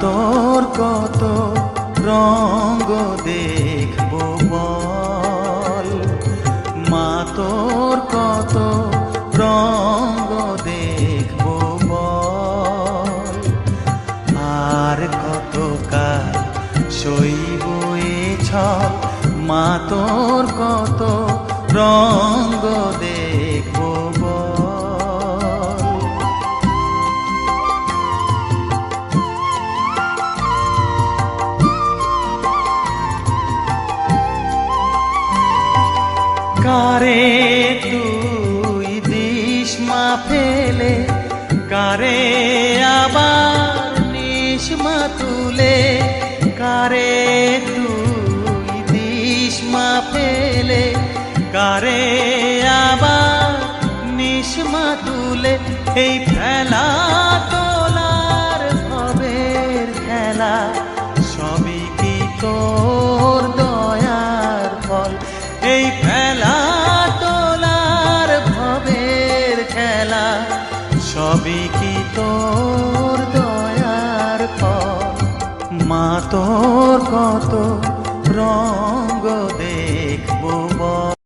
তোর কত রঙ্গ দেখব বল। মা তোর কত রঙ্গ দেখব বল। আর কত কাল সইব এ ছল? মা তোর কত রঙ্গ কারে তুই দিস মা ফেলে? কারে আবার নিস মা তুলে? কারে তুই দিস মা ফেলে? কারে আবার নিস মা তুলে? এই ফেলা তোলার ভবের খেলা এই খেলা তোলার ভবের খেলা সবই কি তোর দয়ার ফল মা তোর কত রঙ্গ